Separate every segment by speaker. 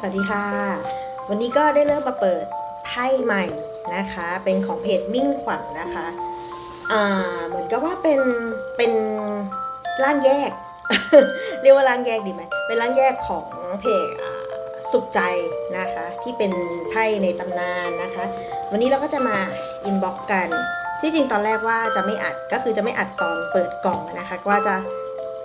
Speaker 1: สวัสดีค่ะ วันนี้ก็ได้เริ่มมาเปิดไพ่ใหม่นะคะ เป็นของเพจมิ่งขวัญนนะคะอ่าเหมือนกับว่าเป็นเป็นร่างแยก เรียกว่าร่างแยกดีไหมเป็นร่างแยกของเพจสุขใจนะคะ ที่เป็นไพ่ในตำนานนะคะ วันนี้เราก็จะมาอินบ็อกกัน ที่จริงตอนแรกว่าจะไม่อัดก็คือจะไม่อัดตอนเปิดกล่องนะคะกว่าจะ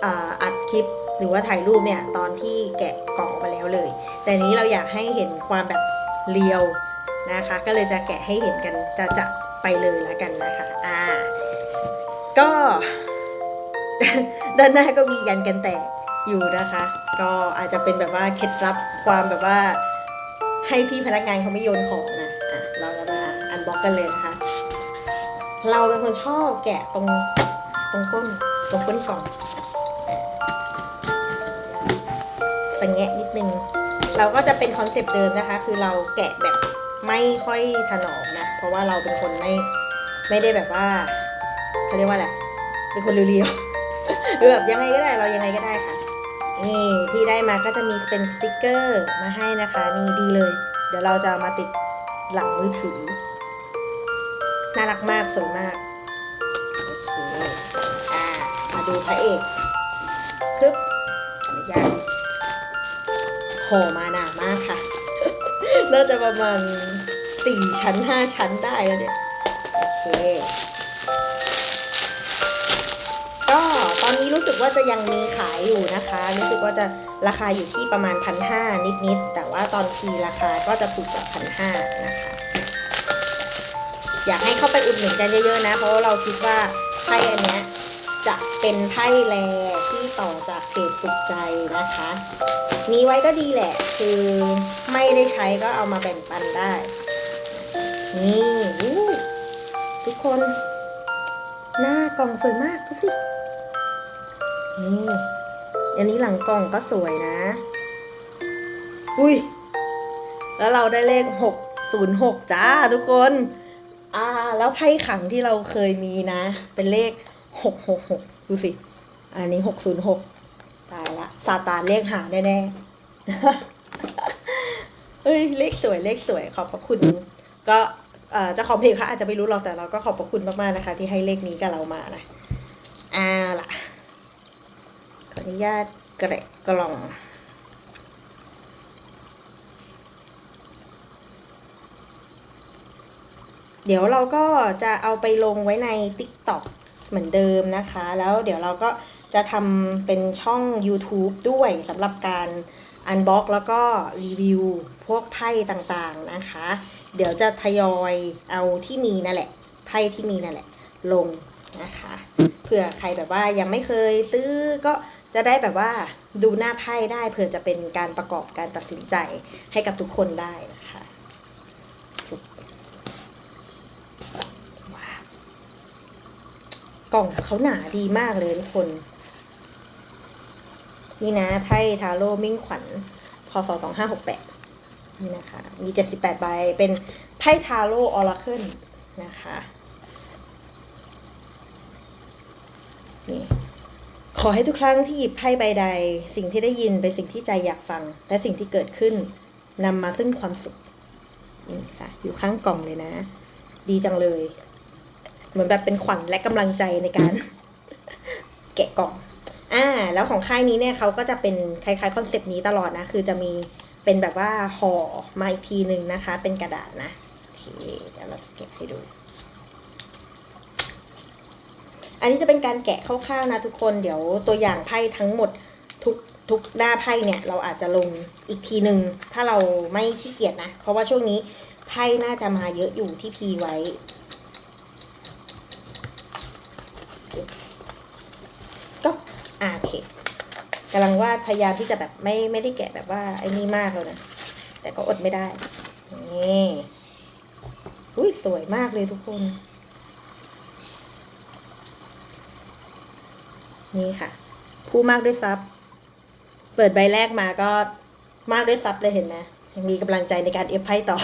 Speaker 1: อ,อัดคลิปหรือว่าถ่ายรูปเนี่ยตอนที่แกะกล่องออกมา แล้วเลย แต่นี้เราอยากให้เห็นความแบบเรียวนะคะ ก็เลยจะแกะให้เห็นกันจะจะไปเลยแล้วกันนะคะอ่าก็ด้านหน้าก็มียันกันแตกอยู่นะคะ ก็อาจจะเป็นแบบว่าเคล็ดลับความแบบว่า ให้พี่พนักงานเขาไม่โยนของนะอะเราจะมาอันบ็อกกันเลยนะคะ เราเป็นคนชอบแกะตรงตรงก้นตรงก้นกล่อง สังแงะนิดนึง เราก็จะเป็นคอนเซปต์เดิมนะคะ คือเราแกะแบบไม่ค่อยถนอมนะ เพราะว่าเราเป็นคนไม่ไม่ได้แบบว่าเขาเรียกว่าอะไรเป็นคนเรียวๆหรือแบบยังไงก็ได้เรายังไงก็ได้ค่ะ นี่ที่ได้มาก็จะมีเป็นสติกเกอร์มาให้นะคะนี่ดีเลย เดี๋ยวเราจะามาติดหลังมือถือ น่ารักมากสวยมากโอเคอ่ามาดูพระเอกคึบอนุญาต ห่อมาหนามากค่ะ น่าจะประมาณสี่ชั้นห้าชั้นได้แล้วเนี่ย โอเค ก็ตอนนี้รู้สึกว่าจะยังมีขายอยู่นะคะ รู้สึกว่าจะราคาอยู่ที่ประมาณพันห้านิดๆ แต่ว่าตอนทีราคาก็จะถูกกว่าพันห้านะคะ อยากให้เข้าไปอุดหนุนกันเยอะๆนะ เพราะเราคิดว่าไพ่อันเนี้ย จะเป็นไพ่แรที่ต่อจากเพจสุขใจนะคะ มีไว้ก็ดีแหละ คือไม่ได้ใช้ก็เอามาแบ่งปันได้ นี่อู้ทุกคน หน้ากล่องสวยมากดูสิ นี่อันนี้หลังกล่องก็สวยนะ อุ้ย แล้วเราได้เลขหกศูนย์หกจ้าทุกคน อ่า แล้วไพ่ขังที่เราเคยมีนะ เป็นเลข หกหกหกดูสิ อันนี้หกศูนย์หกตายละซาตานเลขหาแน่ๆเฮ้ยเลขสวยเลขสวยขอบพระคุณ ก็เจ้าของเพจเขาอาจจะไม่รู้หรอกแต่เราก็ขอบพระคุณมากๆนะคะ ที่ให้เลขนี้กับเรามานะอ่าล่ะขออนุญาตแกะกล่องเดี๋ยวเราก็จะเอาไปลงไว้ใน TikTok เหมือนเดิมนะคะ แล้วเดี๋ยวเราก็จะทำเป็นช่อง YouTube ด้วยสำหรับการอันบ็อกแล้วก็รีวิวพวกไพ่ต่างๆนะคะ เดี๋ยวจะทยอยเอาที่มีนั่นแหละ ไพ่ที่มีนั่นแหละ ลงนะคะเผื่อใครแบบว่ายังไม่เคยซื้อก็จะได้แบบว่าดูหน้าไพ่ได้เผื่อจะเป็นการประกอบการตัดสินใจให้กับทุกคนได้นะว้าว กล่องเขาหนาดีมากเลยทุกคน นี่นะไพ่ทาโร่มิ่งขวัญพศสองห้าหกแปดนี่นะคะ มีเจ็ดสิบแปดใบ เป็นไพ่ทาโร่ออราเคิลนะคะ นี่ขอให้ทุกครั้งที่หยิบไพ่ใบใด สิ่งที่ได้ยินเป็นสิ่งที่ใจอยากฟัง และสิ่งที่เกิดขึ้นนำมาซึ่งความสุขนี่ค่ะ อยู่ข้างกล่องเลยนะ ดีจังเลย เหมือนแบบเป็นขวัญและกำลังใจในการ แกะกล่อง อ่า แล้วของค่ายนี้เนี่ยเขาก็จะเป็นคล้ายๆคอนเซปต์นี้ตลอดนะ คือจะมีเป็นแบบว่าห่อมาอีกทีหนึ่งนะคะ เป็นกระดาษนะโอเคเดี๋ยวเราจะเก็บให้ดู อันนี้จะเป็นการแกะคร่าวๆนะทุกคนเดี๋ยวตัวอย่างไพ่ทั้งหมดทุกทุกหน้าไพ่เนี่ยเราอาจจะลงอีกทีหนึ่งถ้าเราไม่ขี้เกียจนะ เพราะว่าช่วงนี้ไพ่น่าจะมาเยอะอยู่ที่พีไว้ ก็อ่าโอเค กำลังว่าดพยายามที่จะแบบไม่ไม่ได้แกะแบบว่าไอ้นี่มากแล้วนะ แต่ก็อดไม่ได้ นี่อุ้ยสวยมากเลยทุกคน นี่ค่ะ ผู้มากด้วยซับเปิดใบแรกมาก็มากด้วยซับเลยเห็นไหมยังมีกำลังใจในการเอฟไพ่ต่อ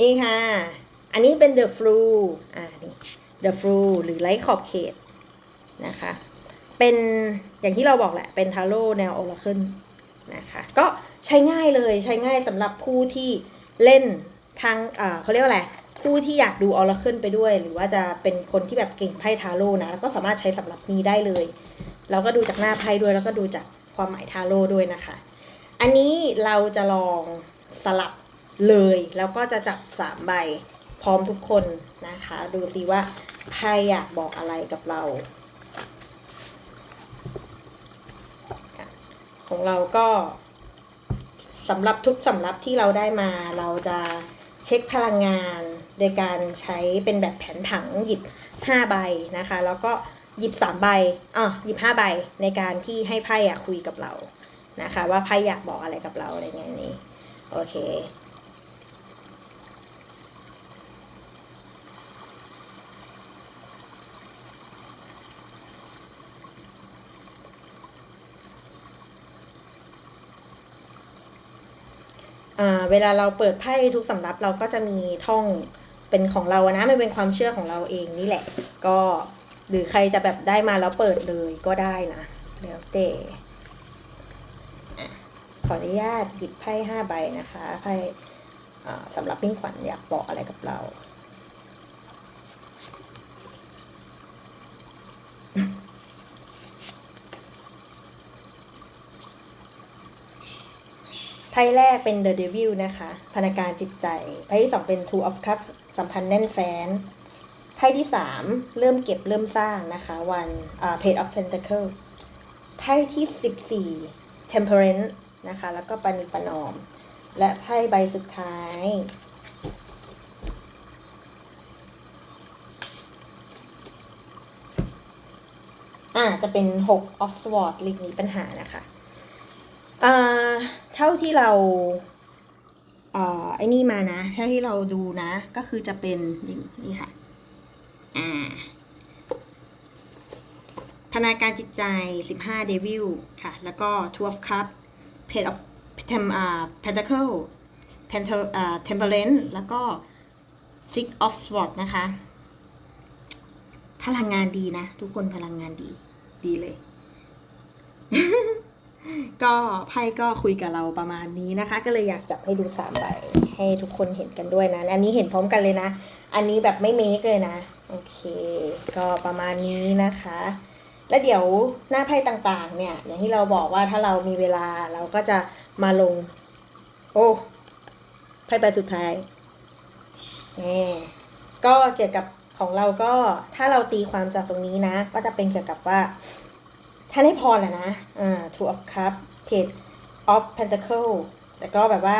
Speaker 1: นี่ค่ะ อันนี้เป็น The Flu อ่านี่ The Flu หรือไร้ขอบเขตนะคะ เป็นอย่างที่เราบอกแหละ เป็นทาโร่แนวโอราเคิลนะคะก็ใช้ง่ายเลยใช้ง่ายสำหรับผู้ที่เล่นทางเขาเรียกว่าอะไรผู้ที่อยากดูออร์เคิลไปด้วย หรือว่าจะเป็นคนที่แบบเก่งไพ่ทาโร่นะก็สามารถใช้สำหรับนี้ได้เลย เราก็ดูจากหน้าไพ่ด้วยแล้วก็ดูจากความหมายทาโร่ด้วยนะคะ อันนี้เราจะลองสลับเลย แล้วก็จะจับสามใบพร้อมทุกคนนะคะ ดูซิว่าไพ่อยากบอกอะไรกับเรา ของเราก็สำหรับทุกสำรับที่เราได้มาเราจะเช็คพลังงาน โดยการใช้เป็นแบบแผนผังหยิบ 5 ใบนะคะ แล้วก็หยิบ 3 ใบอะหยิบ 5 ใบในการที่ให้ไพ่อะคุยกับเรานะคะ ว่าไพ่อยากบอกอะไรกับเราอะไรเงี้ยนี้โอเค เวลาเราเปิดไพ่ทุกสำรับเราก็จะมีท่องเป็นของเราอะนะมันเป็นความเชื่อของเราเองนี่แหละ ก็หรือใครจะแบบได้มาแล้วเปิดเลยก็ได้นะแล้วแต่อะขออนุญาตหยิบไพ่ห้าใบนะคะไพ่อ่าสำหรับพิ้งขวัญอยากบอกอะไรกับเรา ไพ่แรกเป็น The Devil นะคะพนักงานจิตใจ ไพ่ที่สองเป็น Two of Cups สัมพันธ์แน่นแฟน ไพ่ที่สามเริ่มเก็บเริ่มสร้างนะคะวันอ่า Page of Pentacle ไพ่ที่สิบสี่ Temperance นะคะ แล้วก็ปานิปนอม และไพ่ใบสุดท้าย อ่าจะเป็นหก of Swords ลิงนี้ปัญหานะคะ เท่าที่เราอ่าไอ้นี่มานะเท่าที่เราดูนะ ก็คือจะเป็นอย่นี่ค่ะอ่าพนาการจิตใจ 15 Devil ค่ะ แล้วก็ Two of Cup Page of Tem อ่า Pentacle Pentacle อ่า Temperance แล้วก็ Six of Swords นะคะ พลังงานดีนะ ทุกคนพลังงานดี ดีเลย ก็ไพ่ก็คุยกับเราประมาณนี้นะคะ ก็เลยอยากจับให้ดูสามใบให้ทุกคนเห็นกันด้วยนะ อันนี้เห็นพร้อมกันเลยนะ อันนี้แบบไม่เมคเลยนะ โอเค ก็ประมาณนี้นะคะ แล้วเดี๋ยวหน้าไพ่ต่างๆ เนี่ย อย่างที่เราบอกว่าถ้าเรามีเวลาเราก็จะมาลง โอ้ไพ่ใบสุดท้ายนี่ก็เกี่ยวกับของเราก็ถ้าเราตีความจากตรงนี้นะ ก็จะเป็นเกี่ยวกับว่า ท่านให้พรแหละนะอ่า two of cup page of pentacle แต่ก็แบบว่า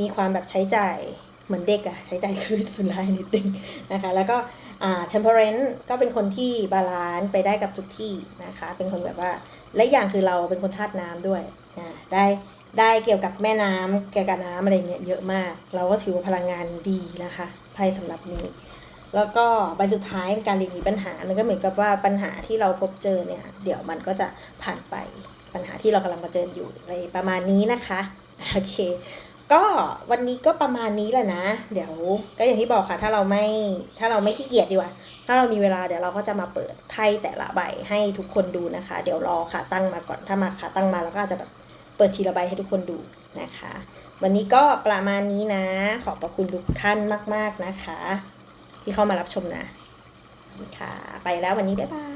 Speaker 1: มีความแบบใช้จ่ายเหมือนเด็กอะใช้จ่ายสุรุ่ยสุร่ายนิดนึงนะคะ แล้วก็อ่า temperance ก็เป็นคนที่บาลานซ์ไปได้กับทุกที่นะคะ เป็นคนแบบว่า และอย่างคือเราเป็นคนธาตุน้ำด้วยอ่าได้ได้เกี่ยวกับแม่น้ำเกี่ยวกับน้ำอะไรเงี้ยเยอะมาก เราก็ถือว่าพลังงานดีนะคะไพ่สำหรับนี้ แล้วก็ใบสุดท้ายเป็นการหลีกหนีปัญหา มันก็เหมือนกับว่าปัญหาที่เราพบเจอเนี่ย เดี๋ยวมันก็จะผ่านไปปัญหาที่เรากำลังเผชิญอยู่อะไรประมาณนี้นะคะโอเค ก็วันนี้ก็ประมาณนี้แหละนะ เดี๋ยวก็อย่างที่บอกค่ะ ถ้าเราไม่ถ้าเราไม่ขี้เกียจดีกว่า ถ้าเรามีเวลาเดี๋ยวเราก็จะมาเปิดไพ่แต่ละใบให้ทุกคนดูนะคะ เดี๋ยวรอขาตั้งมาก่อนถ้ามาขาตั้งมาเราก็อาจจะแบบเปิดทีละใบให้ทุกคนดูนะคะ วันนี้ก็ประมาณนี้นะ ขอบพระคุณทุกท่านมาก ๆนะคะ ที่เข้ามารับชมนะค่ะ ไปแล้ววันนี้บ๊ายบาย